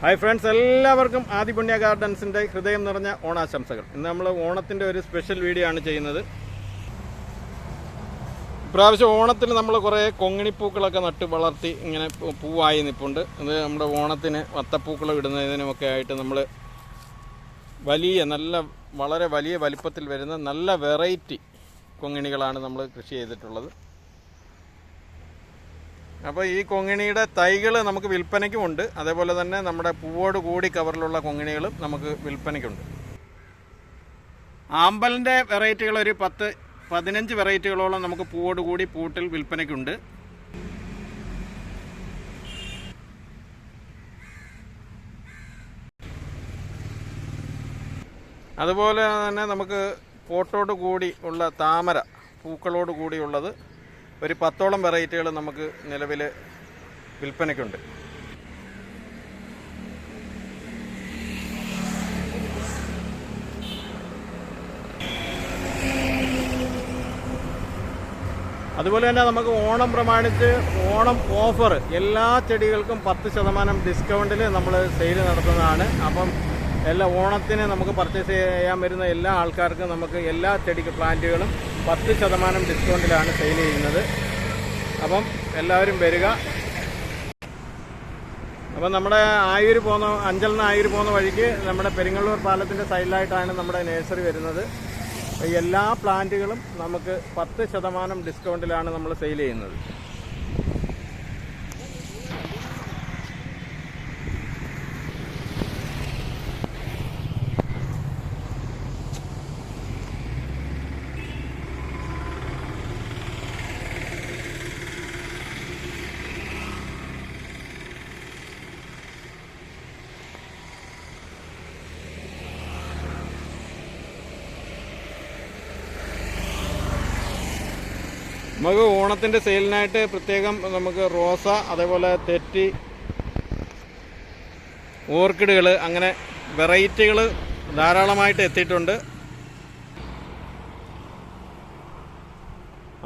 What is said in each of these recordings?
Hi friends എല്ലാവർക്കും ആദിപുണ്യ ഗാർഡൻസിന്റെ ഹൃദയം നിറഞ്ഞ ഓണാശംസകൾ. ഇന്ന് നമ്മൾ ഓണത്തിന്റെ ഒരു സ്പെഷ്യൽ വീഡിയോ ആണ് ചെയ്യുന്നത്. ഇപ്രാവശ്യം ഓണത്തിന് നമ്മൾ കുറേ കൊങ്ങിണിപ്പൂക്കളൊക്കെ നട്ട് വളർത്തി ഇങ്ങനെ പൂവായി നിൽപ്പുണ്ട് ഇത് നമ്മുടെ ഓണത്തിന് വത്തപ്പൂക്കൾ ഇടുന്നതിനുമൊക്കെ ആയിട്ട് നമ്മൾ വലിയ നല്ല വളരെ വലിയ വലിപ്പത്തിൽ വരുന്ന നല്ല വെറൈറ്റി കൊങ്ങിണികളാണ് നമ്മൾ കൃഷി ചെയ്തിട്ടുള്ളത്. അപ്പോൾ ഈ കൊങ്ങിണിയുടെ തൈകൾ നമുക്ക് വിൽപ്പനയ്ക്കുമുണ്ട്. അതേപോലെ തന്നെ നമ്മുടെ പൂവോട് കൂടി കവറിലുള്ള കൊങ്ങിണികളും നമുക്ക് വിൽപ്പനയ്ക്കുണ്ട്. ആമ്പലിന്റെ വെറൈറ്റികൾ ഒരു പത്ത് പതിനഞ്ച് വെറൈറ്റികളോളം നമുക്ക് പൂവോട് കൂടി പൂട്ടിൽ വിൽപ്പനയ്ക്കുണ്ട്. അതുപോലെ തന്നെ നമുക്ക് പോട്ടോട് കൂടി ഉള്ള താമര പൂക്കളോട് കൂടിയുള്ളത് ഒരു പത്തോളം വെറൈറ്റികൾ നമുക്ക് നിലവിൽ വിൽപ്പനയ്ക്കുണ്ട്. അതുപോലെ തന്നെ നമുക്ക് ഓണം പ്രമാണിച്ച് ഓണം ഓഫർ എല്ലാ ചെടികൾക്കും പത്ത് ശതമാനം ഡിസ്കൗണ്ടിൽ നമ്മൾ സെയിൽ നടത്തുന്നതാണ്. അപ്പം എല്ലാ ഓണത്തിന് നമുക്ക് പർച്ചേസ് ചെയ്യാൻ വരുന്ന എല്ലാ ആൾക്കാർക്കും നമുക്ക് എല്ലാ ചെടി പ്ലാന്റുകളും പത്ത് ശതമാനം ഡിസ്കൗണ്ടിലാണ് സെയിൽ ചെയ്യുന്നത്. അപ്പം എല്ലാവരും വരിക. അപ്പം നമ്മുടെ ആയൂർ പോകുന്ന അഞ്ചൽ നിന്ന് ആയൂർ പോകുന്ന വഴിക്ക് നമ്മുടെ പെരിങ്ങള്ളൂർ പാലത്തിന്റെ സൈഡിലായിട്ടാണ് നമ്മുടെ നേഴ്സറി വരുന്നത്. എല്ലാ പ്ലാന്റുകളും നമുക്ക് പത്ത് ശതമാനം ഡിസ്കൗണ്ടിലാണ് നമ്മൾ സെയിൽ ചെയ്യുന്നത്. നമുക്ക് ഓണത്തിന്റെ സെയിലിനായിട്ട് പ്രത്യേകം നമുക്ക് റോസ അതേപോലെ തെറ്റി ഓർക്കിഡുകൾ അങ്ങനെ വെറൈറ്റികൾ ധാരാളമായിട്ട് എത്തിയിട്ടുണ്ട്.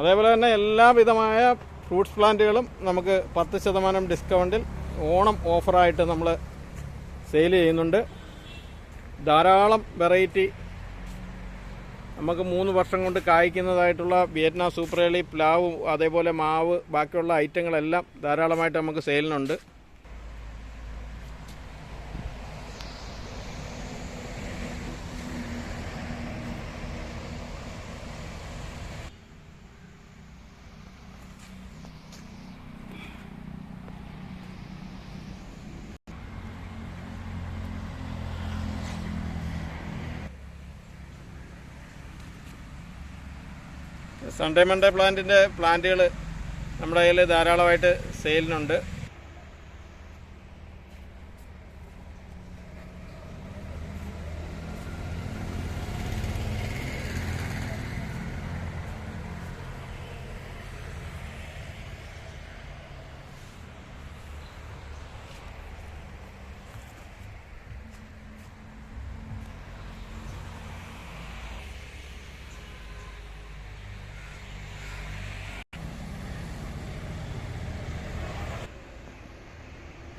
അതേപോലെ തന്നെ എല്ലാവിധമായ ഫ്രൂട്ട്സ് പ്ലാന്റുകളും നമുക്ക് പത്ത് ശതമാനം ഡിസ്കൗണ്ടിൽ ഓണം ഓഫറായിട്ട് നമ്മൾ സെയിൽ ചെയ്യുന്നുണ്ട്. ധാരാളം വെറൈറ്റി നമുക്ക് മൂന്ന് വർഷം കൊണ്ട് കായ്ക്കുന്നതായിട്ടുള്ള വിയറ്റ്നാം സൂപ്പറേളി പ്ലാവ് അതേപോലെ മാവ് ബാക്കിയുള്ള ഐറ്റങ്ങളെല്ലാം ധാരാളമായിട്ട് നമുക്ക് സെയിലിനുണ്ട്. സൺഡേ മൺഡേ പ്ലാന്റിന്റെ പ്ലാന്റുകൾ നമ്മുടെ കയ്യിൽ ധാരാളമായിട്ട് സെയിലിനുണ്ട്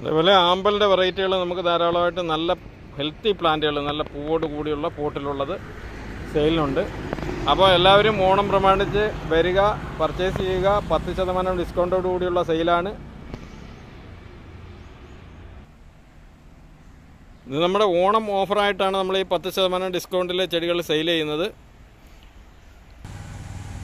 അതേപോലെ ആമ്പലിന്റെ വെറൈറ്റികൾ നമുക്ക് ധാരാളമായിട്ട് നല്ല ഹെൽത്തി പ്ലാന്റുകൾ നല്ല പൂവോട് കൂടിയുള്ള പോട്ടിലുള്ളത് സെയിലിനുണ്ട്. അപ്പോൾ എല്ലാവരും ഓണം പ്രമാണിച്ച് വരിക പർച്ചേസ് ചെയ്യുക. പത്ത് ശതമാനം ഡിസ്കൗണ്ടോട് കൂടിയുള്ള സെയിലാണ്. ഇത് നമ്മുടെ ഓണം ഓഫറായിട്ടാണ് നമ്മൾ ഈ പത്ത് ശതമാനം ഡിസ്കൗണ്ടിലെ ചെടികൾ സെയിൽ ചെയ്യുന്നത്.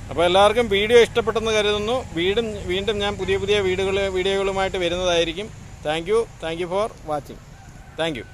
അപ്പോൾ എല്ലാവർക്കും വീഡിയോ ഇഷ്ടപ്പെട്ടെന്ന് കരുതുന്നു. വീടും വീണ്ടും ഞാൻ പുതിയ പുതിയ വീടുകൾ വീഡിയോകളുമായിട്ട് വരുന്നതായിരിക്കും. thank you thank you for watching thank you